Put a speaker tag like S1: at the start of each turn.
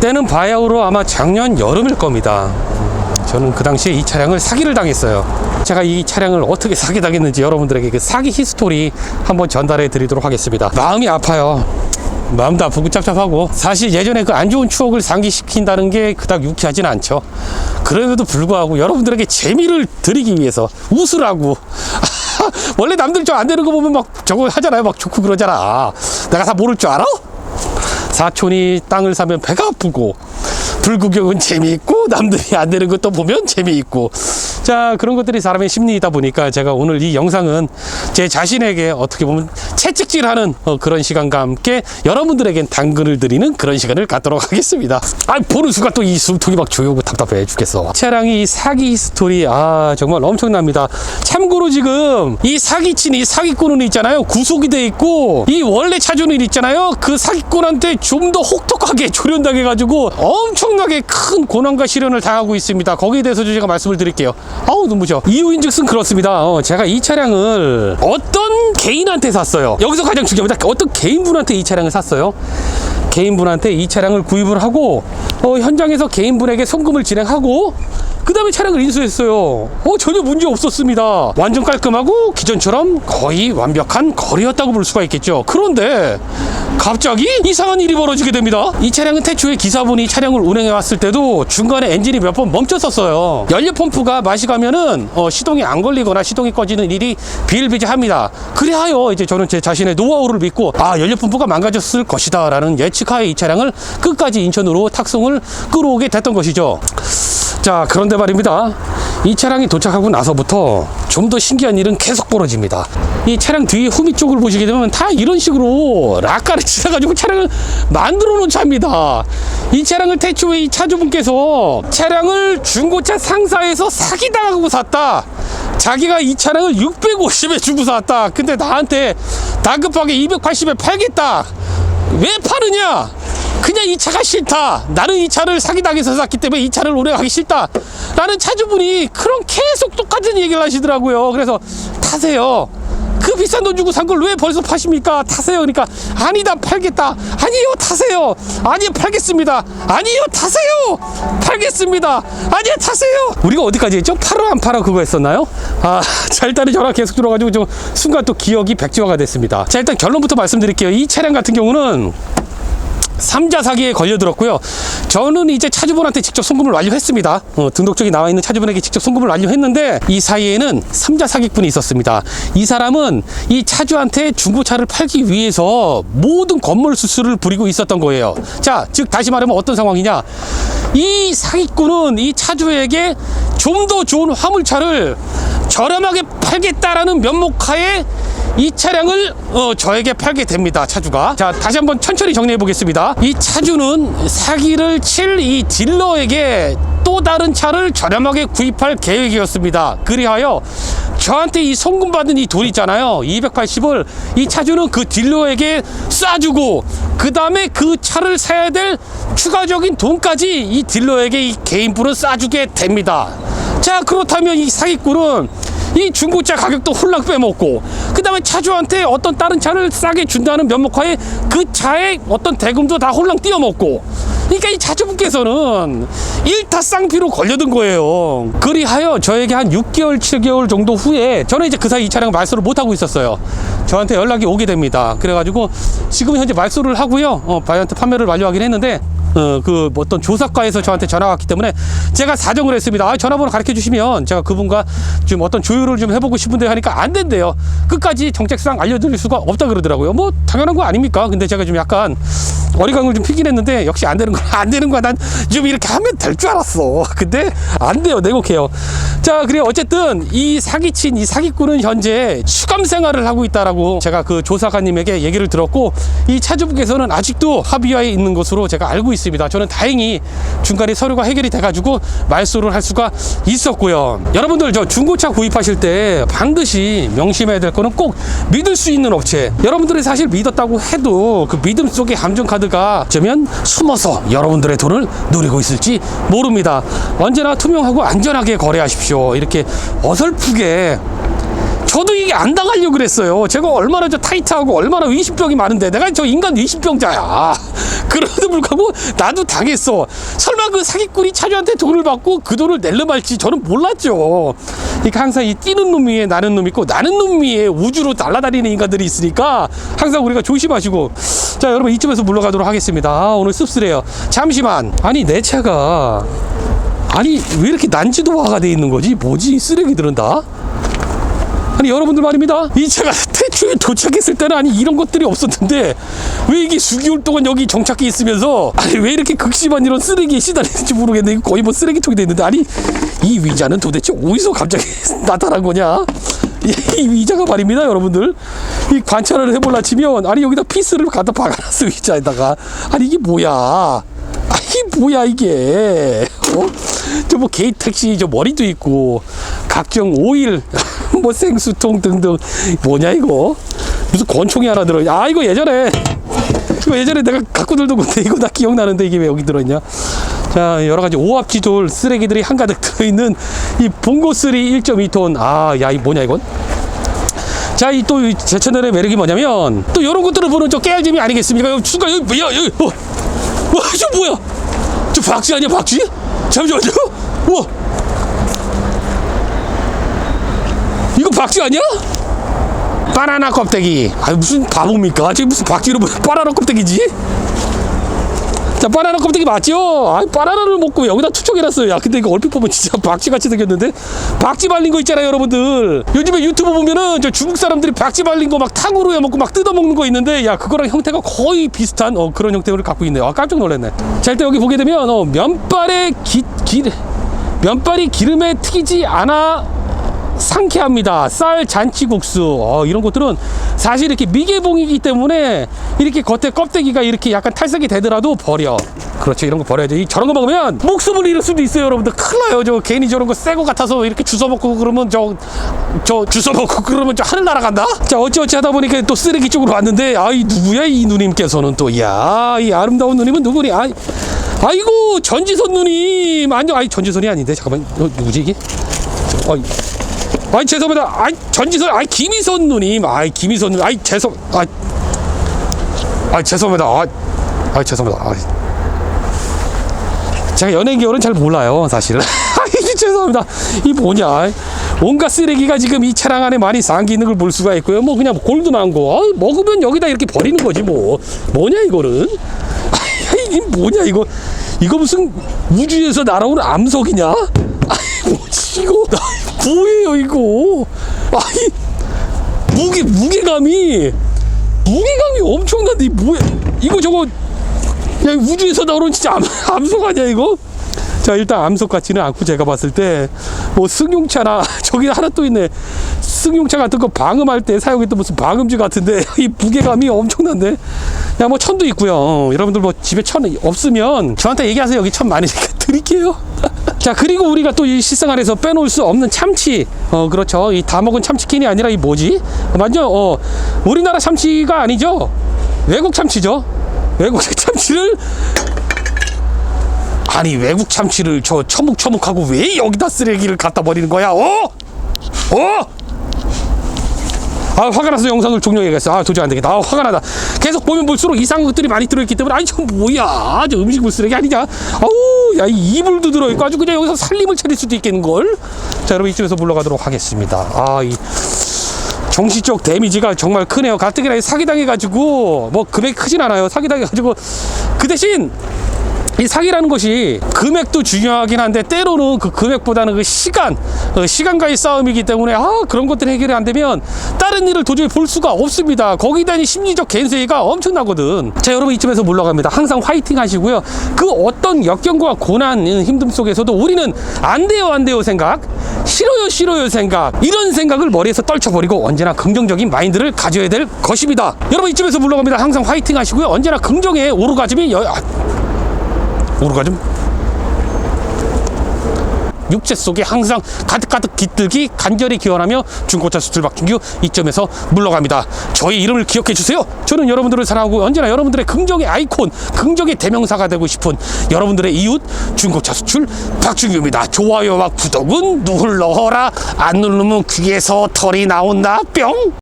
S1: 때는 바야흐로 아마 작년 여름일 겁니다. 저는 그 당시에 이 차량을 사기를 당했어요. 제가 이 차량을 어떻게 사기 당했는지 여러분들에게 그 사기 히스토리 한번 전달해 드리도록 하겠습니다. 마음이 아파요. 마음도 아프고 짭짭하고 사실 예전에 그 안 좋은 추억을 상기시킨다는 게 그닥 유쾌하진 않죠. 그럼에도 불구하고 여러분들에게 재미를 드리기 위해서 웃으라고 원래 남들 저안 되는 거 보면 막 저거 하잖아요. 막 좋고 그러잖아. 내가 다 모를 줄 알아? 사촌이 땅을 사면 배가 아프고 불구경은 재미있고 남들이 안 되는 것도 보면 재미있고. 자 그런 것들이 사람의 심리이다 보니까 제가 오늘 이 영상은 제 자신에게 어떻게 보면 채찍질하는 어, 그런 시간과 함께 여러분들에겐 당근을 드리는 그런 시간을 갖도록 하겠습니다. 아 보는 순간 또 이 숨통이 막 조여오고 답답해 죽겠어. 차량이 사기 스토리 아 정말 엄청납니다. 참고로 지금 이 사기친 이 사기꾼은 있잖아요. 구속이 돼 있고 이 원래 차주는 있잖아요. 그 사기꾼한테 좀 더 혹독하게 조련당해 가지고 엄청나게 큰 고난과 시련을 당하고 있습니다. 거기에 대해서 제가 말씀을 드릴게요. 아우 눈부셔. 이유인즉슨 그렇습니다. 어, 제가 이 차량을 어떤 개인한테 샀어요. 여기서 가장 중요합니다 어떤 개인분한테 이 차량을 샀어요? 개인분한테 이 차량을 구입을 하고 어, 현장에서 개인분에게 송금을 진행하고 그 다음에 차량을 인수했어요. 어, 전혀 문제 없었습니다. 완전 깔끔하고 기존처럼 거의 완벽한 거리였다고 볼 수가 있겠죠. 그런데 갑자기 이상한 일이 벌어지게 됩니다. 이 차량은 태초에 기사분이 차량을 운행해 왔을 때도 중간에 엔진이 몇 번 멈췄었어요. 연료 펌프가 맛이 가면은 어, 시동이 안 걸리거나 시동이 꺼지는 일이 비일비재합니다. 그래하여 이제 저는 제 자신의 노하우를 믿고 아 연료 펌프가 망가졌을 것이다라는 예측하에 이 차량을 끝까지 인천으로 탁송을 끌어오게 됐던 것이죠. 자, 그런데 말입니다. 이 차량이 도착하고 나서부터 좀 더 신기한 일은 계속 벌어집니다. 이 차량 뒤에 후미 쪽을 보시게 되면 다 이런 식으로 락가를 치셔가지고 차량을 만들어 놓은 차입니다. 이 차량을 태초에 이 차주분께서 차량을 중고차 상사에서 사기당하고 샀다. 자기가 이 차량을 650에 주고 샀다. 근데 나한테 다급하게 280에 팔겠다. 왜 파느냐? 그냥 이 차가 싫다. 나는 이 차를 사기당해서 샀기 때문에 이 차를 운행하기 싫다. 라는 차주분이 그런 계속 똑같은 얘기를 하시더라고요. 그래서 타세요. 그 비싼 돈 주고 산 걸 왜 벌써 파십니까? 타세요. 그러니까 아니다 팔겠다. 아니요 타세요. 아니요 팔겠습니다. 아니요 타세요. 팔겠습니다. 아니요 타세요. 우리가 어디까지 했죠? 팔어 안 팔어 그거 했었나요? 아, 자 일단은 전화 계속 들어가지고 좀 순간 또 기억이 백지화가 됐습니다. 자 일단 결론부터 말씀드릴게요. 이 차량 같은 경우는 삼자 사기에 걸려들었고요. 저는 이제 차주분한테 직접 송금을 완료했습니다. 어, 등록증이 나와 있는 차주분에게 직접 송금을 완료했는데 이 사이에는 삼자 사기꾼이 있었습니다. 이 사람은 이 차주한테 중고차를 팔기 위해서 모든 건물 수수를 부리고 있었던 거예요. 자, 즉 다시 말하면 어떤 상황이냐? 이 사기꾼은 이 차주에게 좀 더 좋은 화물차를 저렴하게 팔겠다라는 면목하에 이 차량을 어, 저에게 팔게 됩니다 차주가. 자 다시 한번 천천히 정리해 보겠습니다. 이 차주는 사기를 칠 이 딜러에게 또 다른 차를 저렴하게 구입할 계획이었습니다. 그리하여 저한테 이 송금 받은 이 돈 있잖아요 280을 이 차주는 그 딜러에게 쏴주고 그 다음에 그 차를 사야 될 추가적인 돈까지 이 딜러에게 이 개인분은 쏴주게 됩니다. 자 그렇다면 이 사기꾼은 이 중고차 가격도 홀랑 빼먹고 그 다음에 차주한테 어떤 다른 차를 싸게 준다는 면목하에 그 차의 어떤 대금도 다 홀랑 띄어먹고. 그러니까 이 차주분께서는 일타 쌍피로 걸려든 거예요. 그리하여 저에게 한 6개월 7개월 정도 후에 저는 이제 그 사이 이 차량 말소를 못하고 있었어요. 저한테 연락이 오게 됩니다. 그래가지고 지금 현재 말소를 하고요. 어, 바이한테 판매를 완료하긴 했는데 어, 그 어떤 조사과에서 저한테 전화가 왔기 때문에 제가 사정을 했습니다. 아, 전화번호 가르쳐 주시면 제가 그분과 좀 어떤 조율을 좀 해보고 싶은데 하니까 안 된대요. 끝까지 정책상 알려드릴 수가 없다 그러더라고요. 뭐 당연한 거 아닙니까? 근데 제가 좀 약간 어리광을 좀 피긴 했는데 역시 안 되는 거안 되는 거야. 난 좀 이렇게 하면 될 줄 알았어. 근데 안 돼요. 내곡해요. 자, 그래 어쨌든 이 사기친 이 사기꾼은 현재 수감 생활을 하고 있다라고 제가 그 조사관님에게 얘기를 들었고 이 차주분께서는 아직도 합의하에 있는 것으로 제가 알고 있습니다. 저는 다행히 중간에 서류가 해결이 돼가지고 말소를 할 수가 있었고요. 여러분들 저 중고차 구입하실 때 반드시 명심해야 될 거는 꼭 믿을 수 있는 업체. 여러분들이 사실 믿었다고 해도 그 믿음 속에 감정 카드가 어쩌면 숨어서 여러분들의 돈을 노리고 있을지 모릅니다. 언제나 투명하고 안전하게 거래하십시오. 이렇게 어설프게 저도 이게 안 당하려고 그랬어요. 제가 얼마나 저 타이트하고 얼마나 의심병이 많은데 내가 저 인간 의심병자야. 그럼에도 불구하고 나도 당했어. 설마 그 사기꾼이 차주한테 돈을 받고 그 돈을 낼려 말지 저는 몰랐죠. 그러니까 항상 이 뛰는 놈 위에 나는 놈 있고 나는 놈 위에 우주로 날아다니는 인간들이 있으니까 항상 우리가 조심하시고 자 여러분 이쯤에서 물러가도록 하겠습니다. 아, 오늘 씁쓸해요. 잠시만 아니 내 차가 아니 왜 이렇게 난지도 화가 돼 있는 거지? 뭐지 이 쓰레기들은 다? 아니 여러분들 말입니다. 이 차가 태초에 도착했을 때는 아니 이런 것들이 없었는데 왜 이게 수개월 동안 여기 정착해 있으면서 아니 왜 이렇게 극심한 이런 쓰레기에 시달리는지 모르겠네. 이거 거의 뭐 쓰레기통이 돼 있는데 아니 이 위자는 도대체 어디서 갑자기 나타난 거냐? 이, 이 위자가 말입니다, 여러분들. 이 관찰을 해볼라 치면 아니 여기다 피스를 갖다 박아놨어 위자에다가 아니 이게 뭐야? 아 이게 뭐야 이게? 어? 저뭐 게이트 택시 저 머리도 있고 각종 오일 뭐 생수통 등등 뭐냐 이거 무슨 권총이 하나 들어 아 이거 예전에 이거 예전에 내가 갖고 들던 건데 이거 나 기억나는데 이게 왜 여기 들어있냐 자 여러 가지 오합지졸 쓰레기들이 한가득 들어있는 이 봉고3 1.2톤 아 야 이 뭐냐 이건 자, 이 또 제 채널의 매력이 뭐냐면 또 이런 것들을 보는 저 깨알잼이 아니겠습니까? 순간 여기 뭐야 여기 어, 와, 저 뭐야? 저 박쥐 아니야 박쥐? 잠시만요. 우와, 이거 박쥐 아니야? 바나나 껍데기. 아 무슨 바보입니까? 지금 무슨 박쥐로 뭐 바나나 껍데기지? 자 바나나 껍데기 맞죠? 아 바나나를 먹고 여기다 투척해놨어요. 야 근데 이거 얼핏 보면 진짜 박쥐같이 생겼는데 박쥐 말린 거 있잖아요, 여러분들. 요즘에 유튜브 보면은 저 중국 사람들이 박쥐 말린 거 막 탕으로 해 먹고 막 뜯어 먹는 거 있는데 야 그거랑 형태가 거의 비슷한 어, 그런 형태를 갖고 있네요. 아 깜짝 놀랐네. 자 일단 여기 보게 되면 어, 면발에 기, 기 면발이 기름에 튀기지 않아 상쾌합니다. 쌀 잔치국수 어, 이런 것들은 사실 이렇게 미개봉이기 때문에 이렇게 겉에 껍데기가 이렇게 약간 탈색이 되더라도 버려. 그렇죠. 이런 거 버려야죠. 이 저런 거 먹으면 목숨을 잃을 수도 있어요, 여러분들. 큰일 나요. 저 괜히 저런 거 새 거 같아서 이렇게 주워 먹고 그러면 저, 저 주워 먹고 그러면 저 하늘 날아간다? 자, 어찌어찌 하다 보니까 또 쓰레기 쪽으로 왔는데, 아이, 누구야, 이 누님께서는 또, 야, 이 아름다운 누님은 누구니? 아이, 아이고, 전지선 누님. 아니, 아이, 전지선이 아닌데, 잠깐만. 어, 누구지, 이게? 어이. 아이 죄송합니다. 아이 전지선, 아이 김희선 누님, 아이 김희선 누님, 아이 죄송, 아이, 아이 죄송합니다. 아이, 아이 죄송합니다. 아이. 제가 연예인 계열은 잘 몰라요, 사실은. 아이 죄송합니다. 이 뭐냐? 온갖 쓰레기가 지금 이 차량 안에 많이 담기 있는 걸 볼 수가 있고요. 뭐 그냥 골도 많고, 어, 먹으면 여기다 이렇게 버리는 거지 뭐. 뭐냐 이거는? 아이 이 뭐냐 이거? 이거 무슨 우주에서 날아온 암석이냐? 아이 뭐지 이거? 뭐예요 이거? 아이 무게 무게감이 무게감이 엄청난데 이 뭐야? 이거 저거 야 우주에서 나오는 진짜 암, 암석 아니야 이거? 자 일단 암석 같지는 않고 제가 봤을 때 뭐 승용차나 저기 하나 또 있네 승용차 같은 거 방음할 때 사용했던 무슨 방음지 같은데 이 무게감이 엄청난데 야 뭐 천도 있고요 어, 여러분들 뭐 집에 천 없으면 저한테 얘기하세요 여기 천 많으니까 드릴게요 자 그리고 우리가 또 이 실생활에서 빼놓을 수 없는 참치 어 그렇죠 이 다 먹은 참치캔이 아니라 이 뭐지 맞죠 어 우리나라 참치가 아니죠 외국 참치죠 외국 참치를 아니 외국 참치를 저 처묵처묵하고 왜 여기다 쓰레기를 갖다 버리는 거야? 어? 어? 아 화가 나서 영상을 종료해야겠어. 아 도저히 안 되겠다. 아 화가 나다. 계속 보면 볼수록 이상한 것들이 많이 들어있기 때문에 아니 저 뭐야? 저 음식물 쓰레기 아니냐? 아우 야 이 이불도 들어있고 아주 그냥 여기서 살림을 차릴 수도 있겠는 걸. 자 여러분 이쪽에서 물러가도록 하겠습니다. 아 이 정신적 데미지가 정말 크네요. 가뜩이나 사기당해가지고 뭐 금액이 크진 않아요. 사기당해가지고 그 대신 이 사기라는 것이 금액도 중요하긴 한데 때로는 그 금액보다는 그 시간, 어, 시간과의 싸움이기 때문에 아 그런 것들이 해결이 안 되면 다른 일을 도저히 볼 수가 없습니다. 거기다 이 심리적 겐세이가 엄청나거든. 자 여러분 이쯤에서 물러갑니다. 항상 화이팅 하시고요. 그 어떤 역경과 고난, 힘듦 속에서도 우리는 안 돼요 안 돼요 생각, 싫어요 싫어요 생각 이런 생각을 머리에서 떨쳐버리고 언제나 긍정적인 마인드를 가져야 될 것입니다. 여러분 이쯤에서 물러갑니다. 항상 화이팅 하시고요. 언제나 긍정의 오르가즘이 여... 아, 오르가즘? 육체 속에 항상 가득가득 깃들기 간절히 기원하며 중고차 수출 박준규 이점에서 물러갑니다. 저희 이름을 기억해 주세요. 저는 여러분들을 사랑하고 언제나 여러분들의 긍정의 아이콘, 긍정의 대명사가 되고 싶은 여러분들의 이웃 중고차 수출 박준규입니다. 좋아요와 구독은 눌러라. 안 누르면 귀에서 털이 나온다. 뿅.